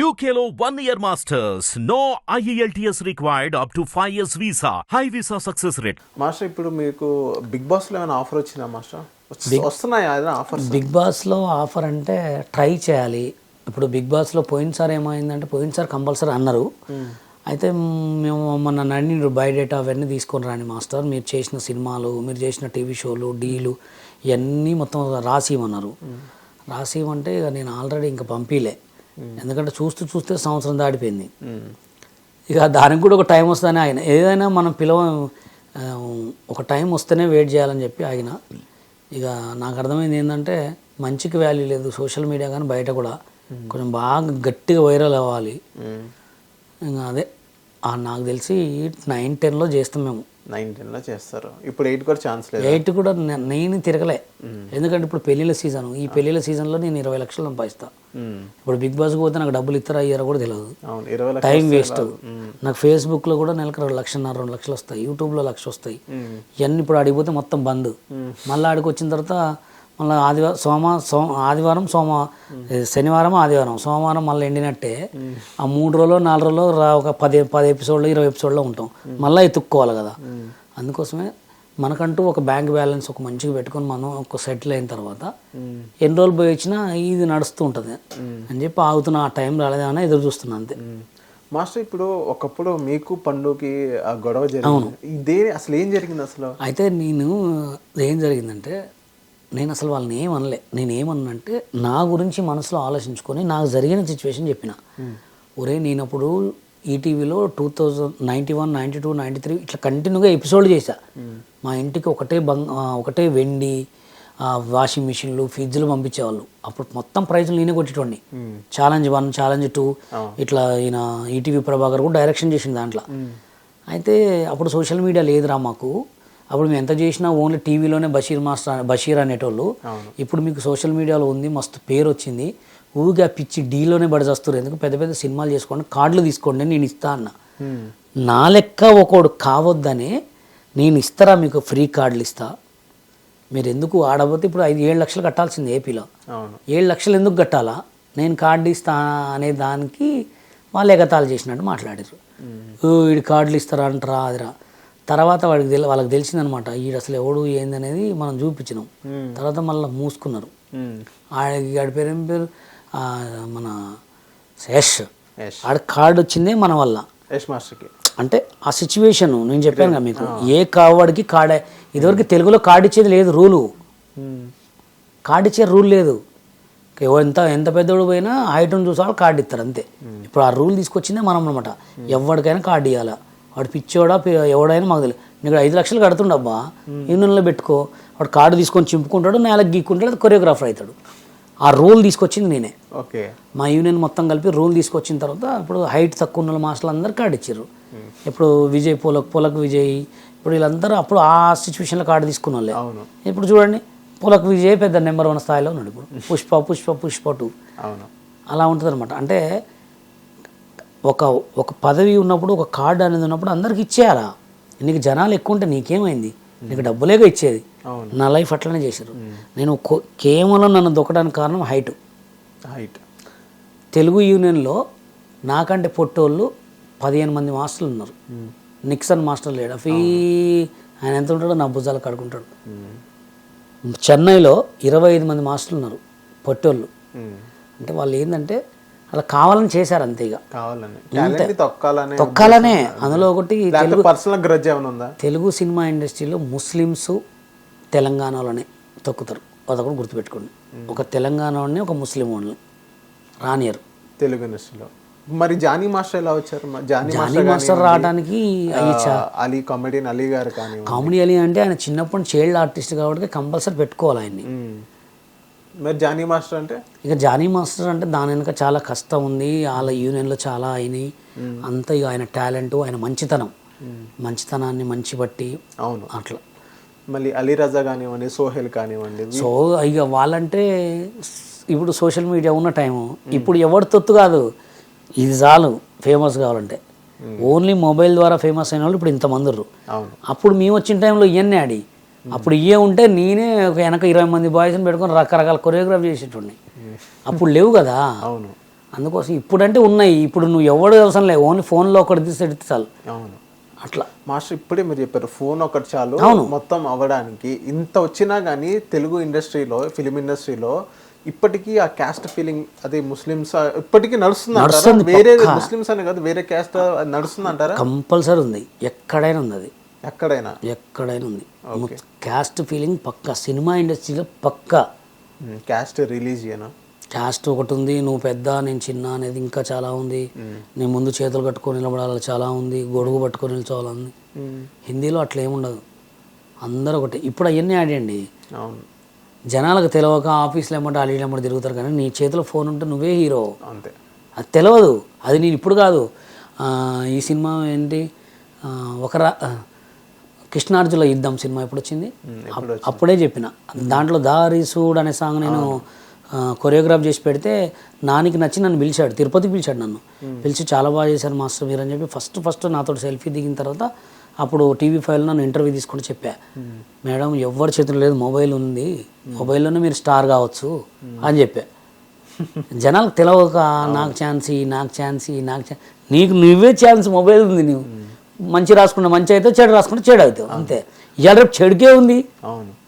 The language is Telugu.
One year masters. No E IELTS required up to 5 years visa. High visa success rate. Master ఇప్పుడు మీకు బిగ్ బాస్లో ఏమైనా ఆఫర్ వచ్చిందా మాస్టర్? వస్తు- వస్తున్నాయా? ఏదైనా ఆఫర్స్ బిగ్ బాస్లో ఆఫర్ అంటే ట్రై చేయాలి. ఇప్పుడు బిగ్ బాస్లో పోయినసారి ఏమైందంటే పోయినసారి కంపల్సరీ అన్నారు. అయితే మేము మొన్న నన్ను బయోడేటా అవన్నీ తీసుకొని రాని మాస్టర్ మీరు చేసిన సినిమాలు మీరు చేసిన టీవీ షోలు డీలు ఇవన్నీ మొత్తం రాసి ఇవ్వమన్నారు రాసి ఇవ్వమంటే ఇక నేను ఆల్రెడీ ఇంకా పంపిలే. ఎందుకంటే చూస్తూ చూస్తే సంవత్సరం దాటిపోయింది. ఇక దానికి కూడా ఒక టైం వస్తుందని ఆయన ఏదైనా మనం పిలవ ఒక టైం వస్తేనే వెయిట్ చేయాలని చెప్పి ఆయన. ఇక నాకు అర్థమైంది ఏంటంటే మంచికి వాల్యూ లేదు సోషల్ మీడియా కానీ బయట కూడా. కొంచెం బాగా గట్టిగా వైరల్ అవ్వాలి. ఇంకా అదే. నాకు తెలిసి నైన్ టెన్లో చేస్తాం మేము. నైన్ టెన్లో చేస్తారు. ఇప్పుడు ఎయిట్ కూడా ఛాన్స్ లేదు? ఎయిట్ కూడా నేను తిరగలే. ఎందుకంటే ఇప్పుడు పెళ్ళిళ్ళ సీజన్. ఈ పెళ్ళిళ్ళ సీజన్లో నేను ఇరవై లక్షలు సంపాదిస్తా. ఇప్పుడు బిగ్ బాస్కి పోతే నాకు డబ్బులు ఇస్తారా ఇయ్యారా కూడా తెలియదు టైం వేస్ట్. నాకు ఫేస్బుక్లో కూడా నెలకు రెండు లక్షన్నర రెండు లక్షలు వస్తాయి. యూట్యూబ్లో లక్ష వస్తాయి. ఇవన్నీ ఇప్పుడు అడిగిపోతే మొత్తం బంద్. మళ్ళీ ఆడికి వచ్చిన తర్వాత మళ్ళీ ఆదివారం సోమ సోమ ఆదివారం సోమ శనివారం ఆదివారం సోమవారం మళ్ళీ ఎండినట్టే ఆ మూడు రోజులు నాలుగు రోజులు రా- ఒక పది పది ఎపిసోడ్లు ఇరవై ఎపిసోడ్లో ఉంటాం. మళ్ళీ ఎత్తుక్కోవాలి కదా. అందుకోసమే మనకంటూ ఒక బ్యాంక్ బ్యాలెన్స్ ఒక మంచిగా పెట్టుకొని మనం ఒక సెటిల్ అయిన తర్వాత ఎన్ని రోజులు పోయి వచ్చినా ఇది నడుస్తూ ఉంటుంది. అని చెప్పి ఆగుతున్న ఆ టైం రాలేదని ఎదురు చూస్తున్నా అంతే. మాస్టర్ ఇప్పుడు ఒకప్పుడు మీకు పండుకి ఆ గొడవ జరిగింది. ఇదే అసలు ఏం జరిగింది అసలు? అయితే నేను ఏం జరిగిందంటే నేను అసలు వాళ్ళని ఏం అనలే. నేను ఏమన్నానంటే నా గురించి మనసులో ఆలోచించుకొని నాకు జరిగిన సిచ్యువేషన్ చెప్పిన. ఒరే నేను అప్పుడు ఈటీవీలో two thousand ninety one ninety two ninety three ఇట్లా కంటిన్యూగా ఎపిసోడ్ చేశా. మా ఇంటికి ఒకటే బంగ్ ఒకటే వెండి వాషింగ్ మిషన్లు ఫ్రిడ్జ్లు పంపించేవాళ్ళు. అప్పుడు మొత్తం ప్రైజ్లు నేనే కొట్టేటోడిని. ఛాలెంజ్ వన్ ఛాలెంజ్ టూ ఇట్లా ఈయన ఈటీవీ ప్రభాకర్ కూడా డైరెక్షన్ చేసింది దాంట్లో. అయితే అప్పుడు సోషల్ మీడియా లేదురా మాకు. అప్పుడు మేము ఎంత చేసినా ఓన్లీ టీవీలోనే బషీర్ మాస్టర్ బషీర్ అనేటోళ్ళు. ఇప్పుడు మీకు సోషల్ మీడియాలో ఉంది మస్తు పేరు వచ్చింది ఊరిగా పిచ్చి డీలోనే పడిచేస్తారు ఎందుకు? పెద్ద పెద్ద సినిమాలు చేసుకోండి కార్డులు తీసుకోండి నేను ఇస్తా అన్న. నా లెక్క ఒకడు కావద్దని నేను ఇస్తారా మీకు ఫ్రీ కార్డులు ఇస్తా? మీరు ఎందుకు ఆడబోతే ఇప్పుడు ఐదు ఏడు లక్షలు కట్టాల్సింది ఏపీలో. ఏడు లక్షలు ఎందుకు కట్టాలా? నేను కార్డు ఇస్తా అనే దానికి వాళ్ళు ఎగతాళి చేసినట్టు మాట్లాడారు. వీడి కార్డులు ఇస్తారా అంటారా అదిరా. తర్వాత వాడికి తెలి వాళ్ళకి తెలిసిందనమాట వీడు అసలు ఎవడు ఏందనేది మనం చూపించినాం. తర్వాత మళ్ళీ మూసుకున్నారు. ఆడికి ఆడి పేరు ఏం పేరు? మన యష్. ఆడ కార్డు వచ్చిందే మన వల్ల. యష్ మాస్టర్కి. అంటే ఆ సిచ్యువేషన్ నేను చెప్పాను కదా మీకు. ఏ కావాడికి కార్డే. ఇదివరకు తెలుగులో కార్డు ఇచ్చేది లేదు రూలు. కార్డు ఇచ్చే రూల్ లేదు. ఎంత ఎంత పెద్దోడు పోయినా ఐటమ్ చూసాడు కార్డు ఇస్తారు అంతే. ఇప్పుడు ఆ రూల్ తీసుకొచ్చిందే మనం అనమాట ఎవరికైనా కార్డు ఇవ్వాలా వాడు పిచ్చోడా పి- ఎవడైనా మాకు తెలియదు నీకు ఐదు లక్షలు కడుతుండబ్బా యూనియన్లో పెట్టుకో. వాడు కార్డు తీసుకొని చింపుకుంటాడు నేలకు గీక్కుంటాడు కొరియోగ్రాఫర్ అవుతాడు. ఆ రూల్ తీసుకొచ్చింది నేనే. ఓకే. మా యూనియన్ మొత్తం కలిపి రూల్ తీసుకొచ్చిన తర్వాత ఇప్పుడు హైట్ తక్కువ ఉన్న మాస్టర్లు అందరు కార్డు ఇచ్చారు ఇప్పుడు విజయ్ పోలక్ పోలక్ విజయ్ ఇప్పుడు వీళ్ళందరూ అప్పుడు ఆ సిచ్యువేషన్లో కార్డు తీసుకున్న వాళ్ళే. ఇప్పుడు చూడండి పులక్ విజయ్ పెద్ద నెంబర్ వన్ స్థాయిలో ఉన్నాడు ఇప్పుడు. పుష్ప పుష్ప పుష్ప టూ. అవును. అలా ఉంటుంది అనమాట అంటే ఒక ఒక పదవి ఉన్నప్పుడు ఒక కార్డు అనేది ఉన్నప్పుడు అందరికి ఇచ్చేయాలా? నీకు జనాలు ఎక్కువ ఉంటే నీకేమైంది? నీకు డబ్బులేగా ఇచ్చేది. నా లైఫ్ అట్లనే చేశారు. నేను కొ- కేవలం నన్ను దొక్కడానికి కారణం హైట్ హైట్ తెలుగు యూనియన్లో నాకంటే పొట్టోళ్ళు పదిహేను మంది మాస్టర్లు ఉన్నారు. నిక్సన్ మాస్టర్ లేడు. ఫీ ఆయన ఎంత ఉంటాడో నా భుజాలు కడుకుంటాడు చెన్నైలో ఇరవై ఐదు మంది మాస్టర్లు ఉన్నారు పొట్టోళ్ళు. అంటే వాళ్ళు ఏంటంటే అలా కావాలని చేశారు అంతే ఇక. కావాలని. తొక్కాలని తొక్కాలనే అందులో ఒకటి పర్సనల్ గ్రజ్ ఉందా? తెలుగు సినిమా ఇండస్ట్రీలో ముస్లిమ్స్ తెలంగాణలోనే తొక్కుతారు. అదొకటి గుర్తుపెట్టుకోండి. ఒక తెలంగాణ వాడిని ఒక ముస్లిం వాడిని రానియరు. తెలుగు ఇండస్ట్రీలో. మరి జానీ మాస్టర్ ఎలా వచ్చారు? జానీ మాస్టర్ రావడానికి అలీ కామెడియన్ అలీ గారు కానీ కామెడీ అలీ అంటే ఆయన చిన్నప్పటి చైల్డ్ ఆర్టిస్ట్ కాబట్టి కంపల్సరీ పెట్టుకోవాలి ఆయన్ని. మరి జానీ మాస్టర్ అంటే? ఇక జానీ మాస్టర్ అంటే దాని వెనుక చాలా కష్టం ఉంది. వాళ్ళ యూనియన్లో చాలా అయినాయి. అంత ఇక ఆయన టాలెంట్ ఆయన మంచితనం. మంచితనాన్ని మంచి బట్టి అవును. అట్లా. మళ్ళీ అలీ రజా కానివ్వండి సోహెల్ కానివ్వండి సో ఇక వాళ్ళంటే ఇప్పుడు సోషల్ మీడియా ఉన్న టైము ఇప్పుడు ఎవరి తొత్తు కాదు. ఇది చాలు ఫేమస్ కావాలంటే. ఓన్లీ మొబైల్ ద్వారా ఫేమస్ అయిన వాళ్ళు ఇప్పుడు ఇంతమంది అప్పుడు మేము వచ్చిన టైంలో ఇవన్నీ ఆడి. అప్పుడు ఇవే ఉంటే నేనే ఒక వెనక ఇరవై మంది బాయ్స్ని పెట్టుకొని రకరకాల కొరియోగ్రాఫ్ చేసేటోడిని. అప్పుడు లేవు కదా. అవును. అందుకోసం ఇప్పుడంటే ఉన్నాయి. ఇప్పుడు నువ్వు ఎవడు అవసరం లేదు. ఓన్లీ ఫోన్లో ఒకటి తీసి ఎడితే చాలు. అవును. అట్లా. మాస్టర్ ఇప్పుడే మీరు చెప్పారు ఫోన్ ఒకటి చాలు అవును. మొత్తం అవ్వడానికి. ఇంత వచ్చినా కానీ తెలుగు ఇండస్ట్రీలో ఫిలిం ఇండస్ట్రీలో ఇప్పటికీ ఆ క్యాస్ట్ ఫీలింగ్ అదే ముస్లిమ్స్ ఇప్పటికీ నడుస్తుంది వేరే. ముస్లిమ్స్ అనే కాదు వేరే క్యాస్ట్ నడుస్తుంది అంటారా? కంపల్సరీ ఉంది. ఎక్కడైనా ఉంది అది. ఎక్కడైనా? ఎక్కడైనా ఉంది. క్యాస్ట్ ఫీలింగ్ పక్క. సినిమా ఇండస్ట్రీలో పక్క. క్యాస్ట్ రిలీజియన్ క్యాస్ట్ ఒకటి ఉంది నువ్వు పెద్ద నేను చిన్న అనేది ఇంకా చాలా ఉంది. నేను ముందు చేతులు కట్టుకొని నిలబడాలి చాలా ఉంది. గొడుగు పట్టుకొని నిల్చోవాలి ఉంది హిందీలో అట్లా ఏముండదు అందరూ ఒకటి. ఇప్పుడు అవన్నీ ఆడండి అవును. జనాలకు తెలియక ఆఫీస్లో ఏమంటే అల్లి ఏమంటే తిరుగుతారు కానీ నీ చేతిలో ఫోన్ ఉంటే నువ్వే హీరో. అంతే. అది తెలియదు అది నేను ఇప్పుడు కాదు. ఈ సినిమా ఏంటి? ఒక కృష్ణార్జున యుద్ధం సినిమా ఎప్పుడు వచ్చింది అప్- అప్పుడే చెప్పిన. దాంట్లో దారి సూడ్ అనే సాంగ్ నేను కొరియోగ్రాఫ్ చేసి పెడితే నానికి నచ్చి నన్ను పిలిచాడు. తిరుపతికి పిలిచాడు నన్ను. పిలిచి చాలా బాగా చేశారు మాస్టర్ మీరు అని చెప్పి ఫస్ట్ ఫస్ట్ నాతో సెల్ఫీ దిగిన తర్వాత అప్పుడు టీవీ ఫైవ్లో నన్ను ఇంటర్వ్యూ తీసుకొని చెప్పా. మేడం ఎవరి చేతిలో లేదు మొబైల్ ఉంది. మొబైల్లోనే మీరు స్టార్ కావచ్చు అని చెప్పా. జనాలకు తెలియక నాకు ఛాన్స్ నాకు ఛాన్స్ నాకు ఛాన్స్ నీకు నువ్వే ఛాన్స్ మొబైల్ ఉంది నువ్వు మంచి రాసుకున్న మంచి అవుతుంది చెడు రాసుకుంటే చెడు అవుతావు అంతే. ఇవాళ రేపు చెడుకే ఉంది. అవును.